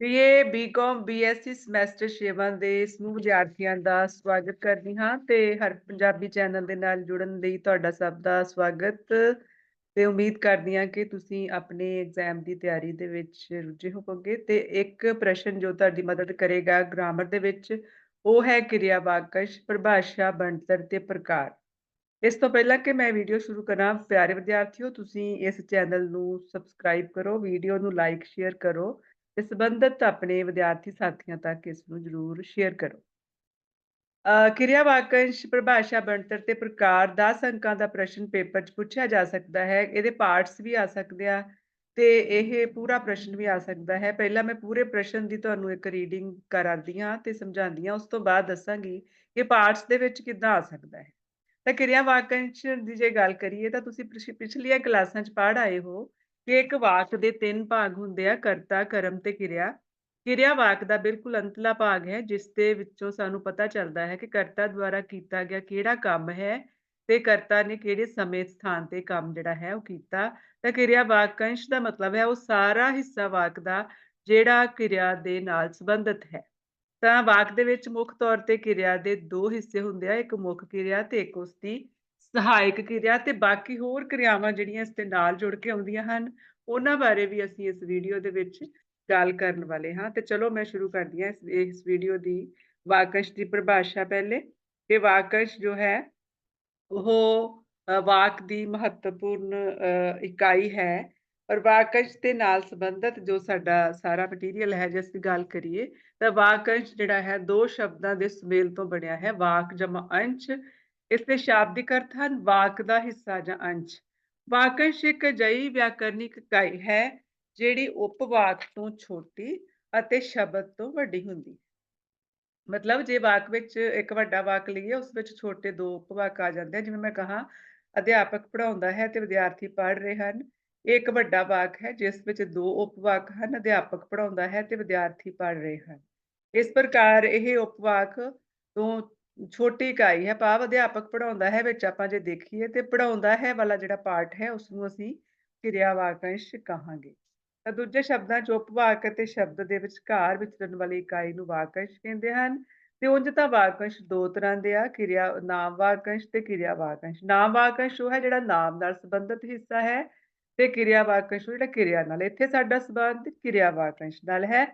BA BCom BSc semester 6ਵਾਂ ਦੇ ਸਮੂਹ ਵਿਦਿਆਰਥੀਆਂ ਦਾ ਸਵਾਗਤ ਕਰਦੀ ਹਾਂ ਤੇ ਹਰ ਪੰਜਾਬੀ ਚੈਨਲ ਦੇ ਨਾਲ ਜੁੜਨ ਲਈ ਤੁਹਾਡਾ ਸਭ ਦਾ ਸਵਾਗਤ ਤੇ ਉਮੀਦ ਕਰਦੀ ਹਾਂ ਕਿ ਤੁਸੀਂ ਆਪਣੇ ਐਗਜ਼ਾਮ ਦੀ ਤਿਆਰੀ ਦੇ ਵਿੱਚ ਰੁੱਝੇ ਹੋਵੋਗੇ ਤੇ ਇੱਕ ਪ੍ਰਸ਼ਨ ਜੋ ਤੁਹਾਡੀ ਮਦਦ ਕਰੇਗਾ ਗ੍ਰਾਮਰ ਦੇ ਵਿੱਚ, ਉਹ ਹੈ ਕਿਰਿਆ ਵਾਕਸ਼ ਪਰਿਭਾਸ਼ਾ ਬਣਤਰ ਤੇ ਪ੍ਰਕਾਰ। ਇਸ ਤੋਂ ਪਹਿਲਾਂ ਕਿ ਮੈਂ ਵੀਡੀਓ ਸ਼ੁਰੂ ਕਰਾਂ, ਪਿਆਰੇ ਵਿਦਿਆਰਥੀਓ, ਤੁਸੀਂ ਇਸ ਚੈਨਲ ਨੂੰ ਸਬਸਕ੍ਰਾਈਬ ਕਰੋ ਵੀਡੀਓ ਨੂੰ ਲਾਈਕ ਸ਼ੇਅਰ ਕਰੋ ਤੇ ਸੰਬੰਧਿਤ ਆਪਣੇ ਵਿਦਿਆਰਥੀ ਸਾਥੀਆਂ ਤੱਕ ਇਸ ਨੂੰ ਜ਼ਰੂਰ ਸ਼ੇਅਰ ਕਰੋ। ਕਿਰਿਆ ਵਾਕੰਸ਼ ਪਰਿਭਾਸ਼ਾ ਬਣਤਰ ਤੇ ਪ੍ਰਕਾਰ 10 ਅੰਕਾਂ ਦਾ ਪ੍ਰਸ਼ਨ ਪੇਪਰ 'ਚ ਪੁੱਛਿਆ ਜਾ ਸਕਦਾ ਹੈ। ਇਹਦੇ ਪਾਰਟਸ ਵੀ ਆ ਸਕਦੇ ਆ ਤੇ ਇਹ ਪੂਰਾ ਪ੍ਰਸ਼ਨ ਵੀ ਆ ਸਕਦਾ ਹੈ। ਪਹਿਲਾਂ ਮੈਂ ਪੂਰੇ ਪ੍ਰਸ਼ਨ ਦੀ ਤੁਹਾਨੂੰ ਇੱਕ ਰੀਡਿੰਗ ਕਰਾਂਦੀ ਹਾਂ ਤੇ ਸਮਝਾਉਂਦੀ ਹਾਂ। ਉਸ ਤੋਂ ਬਾਅਦ ਦੱਸਾਂਗੀ ਕਿ ਪਾਰਟਸ ਦੇ ਵਿੱਚ ਕਿੱਦਾਂ ਆ ਸਕਦਾ ਹੈ। ਤਾਂ ਕਿਰਿਆ ਵਾਕੰਸ਼ ਦੀ ਜੇ ਗੱਲ ਕਰੀਏ ਤਾਂ ਤੁਸੀਂ ਪਿਛਲੀਆਂ ਕਲਾਸਾਂ 'ਚ ਪੜ੍ਹ ਆਏ ਹੋ ਕਿ ਇੱਕ ਵਾਕ ਦੇ ਤਿੰਨ ਭਾਗ ਹੁੰਦੇ ਆ, ਕਰਤਾ, ਕਰਮ ਤੇ ਕਿਰਿਆ। ਕਿਰਿਆ ਵਾਕ ਦਾ ਬਿਲਕੁਲ ਅੰਤਲਾ ਭਾਗ ਹੈ, ਜਿਸ ਦੇ ਵਿੱਚੋਂ ਸਾਨੂੰ ਪਤਾ ਚੱਲਦਾ ਹੈ ਕਿ ਕਰਤਾ ਦੁਆਰਾ ਕੀਤਾ ਗਿਆ ਕਿਹੜਾ ਕੰਮ ਹੈ ਤੇ ਕਰਤਾ ਨੇ ਕਿਹੜੇ ਸਮੇਂ, ਸਥਾਨ ਤੇ ਕੰਮ ਜਿਹੜਾ ਹੈ ਉਹ ਕੀਤਾ। ਤਾਂ ਕਿਰਿਆ ਵਾਕੰਸ਼ ਦਾ ਮਤਲਬ ਹੈ, ਉਹ ਸਾਰਾ ਹਿੱਸਾ ਵਾਕ ਦਾ ਜਿਹੜਾ ਕਿਰਿਆ ਦੇ ਨਾਲ ਸੰਬੰਧਿਤ ਹੈ। ਤਾਂ ਵਾਕ ਦੇ ਵਿੱਚ ਮੁੱਖ ਤੌਰ ਤੇ ਕਿਰਿਆ ਦੇ ਦੋ ਹਿੱਸੇ ਹੁੰਦੇ ਆ, ਇੱਕ ਮੁੱਖ ਕਿਰਿਆ ਤੇ ਇੱਕ ਉਸਦੀ ਸਹਾਇਕ ਕਿਰਿਆ ਤੇ ਬਾਕੀ ਹੋਰ ਕਿਰਿਆਵਾਂ ਜਿਹੜੀਆਂ ਇਸ ਦੇ ਨਾਲ ਜੁੜ ਕੇ ਆਉਂਦੀਆਂ ਹਨ ਉਹਨਾਂ ਬਾਰੇ ਵੀ ਅਸੀਂ ਇਸ ਵੀਡੀਓ ਦੇ ਵਿੱਚ ਗੱਲ ਕਰਨ ਵਾਲੇ ਹਾਂ। ਤੇ ਚਲੋ ਮੈਂ ਸ਼ੁਰੂ ਕਰਦੀ ਹਾਂ ਇਸ ਵੀਡੀਓ ਦੀ ਵਾਕੰਸ਼ ਦੀ ਪਰਿਭਾਸ਼ਾ ਪਹਿਲੇ। ਕਿ ਵਾਕੰਸ਼ ਜੋ ਹੈ ਉਹ ਵਾਕ ਦੀ ਮਹੱਤਵਪੂਰਨ ਅ, ਇਕਾਈ ਹੈ। ਔਰ ਵਾਕੰਸ਼ ਦੇ ਨਾਲ ਸੰਬੰਧਿਤ ਜੋ ਸਾਡਾ ਸਾਰਾ ਮਟੀਰੀਅਲ ਹੈ ਜਿਸ ਦੀ ਗੱਲ ਕਰੀਏ ਤਾਂ ਵਾਕੰਸ਼ ਜਿਹੜਾ ਹੈ ਦੋ ਸ਼ਬਦਾਂ ਦੇ ਸੁਮੇਲ ਤੋਂ ਬਣਿਆ ਹੈ। ਵਾਕ ਜਮਾ ਅੰਸ਼ ਇਸ ਦੇ ਸ਼ਾਬਦਿਕ ਅਰਥ ਹਨ ਵਾਕ ਦਾ ਹਿੱਸਾ ਜਾਂ ਅੰਸ਼। ਵਾਕੰਸ਼ ਇੱਕ ਅਜਿਹੀ ਵਿਆਕਰਨਿਕ ਇਕਾਈ ਹੈ ਜਿਹੜੀ ਉਪਵਾਕ ਤੋਂ ਛੋਟੀ ਅਤੇ ਸ਼ਬਦ ਤੋਂ ਵੱਡੀ ਹੁੰਦੀ ਹੈ। ਮਤਲਬ ਜੇ ਵਾਕ ਵਿੱਚ ਇੱਕ ਵੱਡਾ ਵਾਕ ਲਈਏ, ਉਸ ਵਿੱਚ ਛੋਟੇ ਦੋ ਉਪਵਾਕ ਆ ਜਾਂਦੇ ਆ। ਜਿਵੇਂ ਮੈਂ ਕਹਾ, ਅਧਿਆਪਕ ਪੜ੍ਹਾਉਂਦਾ ਹੈ ਤੇ ਵਿਦਿਆਰਥੀ ਪੜ੍ਹ ਰਹੇ ਹਨ। ਇਹ ਇੱਕ ਵੱਡਾ ਵਾਕ ਹੈ, ਜਿਸ ਵਿੱਚ ਦੋ ਉਪਵਾਕ ਹਨ, ਅਧਿਆਪਕ ਪੜ੍ਹਾਉਂਦਾ ਹੈ ਤੇ ਵਿਦਿਆਰਥੀ ਪੜ੍ਹ ਰਹੇ ਹਨ। ਇਸ ਪ੍ਰਕਾਰ ਇਹ ਉਪਵਾਕ ਤੋਂ ਛੋਟੀ ਇਕਾਈ ਹੈ, ਭਾਵ ਅਧਿਆਪਕ ਪੜ੍ਹਾਉਂਦਾ ਹੈ, ਵਿੱਚ ਆਪਾਂ ਜੇ ਦੇਖੀਏ ਤੇ ਪੜ੍ਹਾਉਂਦਾ ਹੈ ਵਾਲਾ ਜਿਹੜਾ ਪਾਰਟ ਹੈ ਉਸ ਨੂੰ ਅਸੀਂ ਕਿਰਿਆ ਵਾਕੰਸ਼ ਕਹਾਂਗੇ। ਤਾਂ ਦੂਜੇ ਸ਼ਬਦਾਂ 'ਚ ਉਪਵਾਕ ਅਤੇ ਸ਼ਬਦ ਦੇ ਵਿਚਕਾਰ ਵਿਚਰਨ ਵਾਲੀ ਇਕਾਈ ਨੂੰ ਵਾਕੰਸ਼ ਕਹਿੰਦੇ ਹਨ। ਤੇ ਉਂਝ ਤਾਂ ਵਾਕੰਸ਼ ਦੋ ਤਰ੍ਹਾਂ ਦੇ ਆ, ਕਿਰਿਆ, ਨਾਮ ਵਾਕੰਸ਼ ਤੇ ਕਿਰਿਆ ਵਾਕੰਸ਼ ਨਾਮ ਵਾਕੰਸ਼ ਉਹ ਹੈ ਜਿਹੜਾ ਨਾਮ ਨਾਲ ਸੰਬੰਧਿਤ ਹਿੱਸਾ ਹੈ ਤੇ ਕਿਰਿਆ ਵਾਕੰਸ਼ ਉਹ ਜਿਹੜਾ ਕਿਰਿਆ ਨਾਲ, ਇੱਥੇ ਸਾਡਾ ਸੰਬੰਧ ਕਿਰਿਆ ਵਾਕੰਸ਼ ਨਾਲ ਹੈ।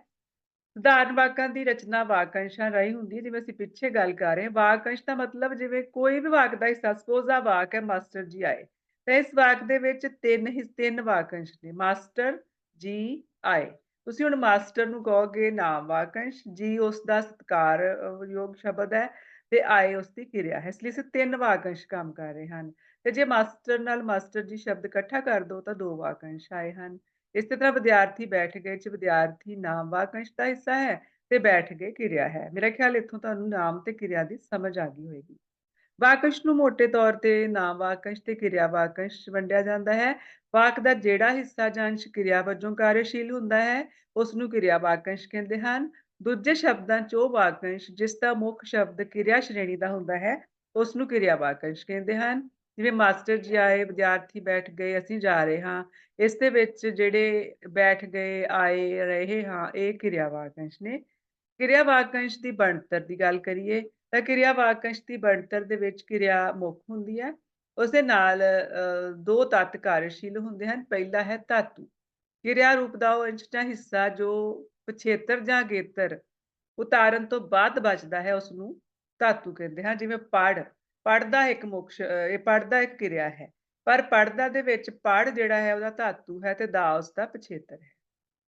ਸਧਾਰਨ ਵਾਕਾਂ ਦੀ ਰਚਨਾ ਵਾਕੰਸ਼ਾਂ ਰਾਹੀਂ ਹੁੰਦੀ ਹੈ, ਜਿਵੇਂ ਅਸੀਂ ਪਿੱਛੇ ਗੱਲ ਕਰ ਰਹੇ ਹਾਂ। ਵਾਕੰਸ਼ ਦਾ ਮਤਲਬ ਜਿਵੇਂ ਕੋਈ ਵੀ ਵਾਕ ਦਾ ਹਿੱਸਾ ਸਪੋਜ਼ ਆ ਵਾਕ ਹੈ, ਮਾਸਟਰ ਜੀ ਆਏ। ਤਾਂ ਇਸ ਵਾਕ ਦੇ ਵਿੱਚ ਤਿੰਨ ਹਿੱਸੇ ਤਿੰਨ ਵਾਕੰਸ਼ ਨੇ, ਮਾਸਟਰ ਜੀ ਆਏ। ਤੁਸੀਂ ਹੁਣ ਮਾਸਟਰ ਨੂੰ ਕਹੋਗੇ ਨਾਮ ਵਾਕੰਸ਼, ਜੀ ਉਸ ਦਾ ਸਤਿਕਾਰਯੋਗ ਸ਼ਬਦ ਹੈ ਤੇ ਆਏ ਉਸ ਦੀ ਕਿਰਿਆ ਹੈ। ਇਸ ਲਈ ਅਸੀਂ ਤਿੰਨ ਵਾਕੰਸ਼ ਕੰਮ ਕਰ ਰਹੇ ਹਨ। ਤੇ ਜੇ ਮਾਸਟਰ ਨਾਲ ਮਾਸਟਰ ਜੀ ਸ਼ਬਦ ਇਕੱਠਾ ਕਰ ਦੋ ਤਾਂ ਦੋ ਵਾਕੰਸ਼ ਆਏ ਹਨ। ਇਸੇ ਤਰ੍ਹਾਂ ਵਿਦਿਆਰਥੀ ਬੈਠ ਗਏ ਚ ਵਿਦਿਆਰਥੀ ਨਾਮ ਵਾਕੰਸ਼ ਦਾ ਹਿੱਸਾ ਹੈ ਤੇ ਬੈਠ ਗਏ ਕਿਰਿਆ ਹੈ। ਮੇਰਾ ਖਿਆਲ ਇੱਥੋਂ ਤੁਹਾਨੂੰ ਨਾਮ ਤੇ ਕਿਰਿਆ ਦੀ ਸਮਝ ਆ ਗਈ ਹੋਏਗੀ। ਵਾਕੰਸ਼ ਨੂੰ ਮੋٹے ਤੌਰ ਤੇ ਨਾਮ ਵਾਕੰਸ਼ ਤੇ ਕਿਰਿਆ ਵਾਕੰਸ਼ ਵੰਡਿਆ ਜਾਂਦਾ ਹੈ। ਵਾਕ ਦਾ ਜਿਹੜਾ ਹਿੱਸਾ ਜਾਂ ਅੰਸ਼ ਕਿਰਿਆ ਵਜੋਂ ਕਾਰਜਸ਼ੀਲ ਹੁੰਦਾ ਹੈ ਉਸ ਨੂੰ ਕਿਰਿਆ ਵਾਕੰਸ਼ ਕਹਿੰਦੇ ਹਨ। ਦੂਜੇ ਸ਼ਬਦਾਂ 'ਚ ਉਹ ਵਾਕੰਸ਼ ਜਿਸ ਦਾ ਮੁੱਖ ਸ਼ਬਦ ਕਿਰਿਆ ਸ਼੍ਰੇਣੀ ਦਾ ਹੁੰਦਾ ਹੈ ਉਸ ਨੂੰ ਕਿਰਿਆ ਵਾਕੰਸ਼ ਕਹਿੰਦੇ ਹਨ। ਜਿਵੇਂ ਮਾਸਟਰ ਜੀ ਆਏ, ਵਿਦਿਆਰਥੀ ਬੈਠ ਗਏ, ਅਸੀਂ ਜਾ ਰਹੇ ਹਾਂ। ਇਸ ਦੇ ਵਿੱਚ ਜਿਹੜੇ ਬੈਠ ਗਏ, ਆਏ, ਰਹੇ ਹਾਂ, ਇਹ ਕਿਰਿਆ ਵਾਕੰਸ਼ ਨੇ। ਕਿਰਿਆ ਵਾਕੰਸ਼ ਦੀ ਬਣਤਰ ਦੀ ਗੱਲ ਕਰੀਏ, ਤਾਂ ਕਿਰਿਆ ਵਾਕੰਸ਼ ਦੀ ਬਣਤਰ ਦੇ ਵਿੱਚ ਕਿਰਿਆ ਮੁੱਖ ਹੁੰਦੀ ਹੈ। ਉਸ ਦੇ ਨਾਲ ਦੋ ਤੱਤ ਕਾਰਜਸ਼ੀਲ ਹੁੰਦੇ ਹਨ। ਪਹਿਲਾ ਹੈ ਧਾਤੂ। ਕਿਰਿਆ ਰੂਪ ਦਾ ਉਹ ਅੰਸ਼ ਜਾਂ ਹਿੱਸਾ ਜੋ ਪਛੇਤਰ ਜਾਂ ਅਗੇਤਰ ਉਤਾਰਨ ਤੋਂ ਬਾਅਦ ਬਚਦਾ ਹੈ ਉਸ ਨੂੰ ਧਾਤੂ ਕਹਿੰਦੇ ਹਾਂ। ਜਿਵੇਂ ਪੜ ਪੜਦਾ ਇੱਕ ਮੁੱਖ ਸ਼- ਇਹ ਪੜਦਾ ਇੱਕ ਕਿਰਿਆ ਹੈ। ਪਰ ਪੜਦਾ ਦੇ ਵਿੱਚ ਪੜ ਜਿਹੜਾ ਹੈ, ਉਹਦਾ ਧਾਤੂ ਹੈ ਤੇ ਦਾ ਉਸ ਦਾ ਪਛੇਤਰ ਹੈ।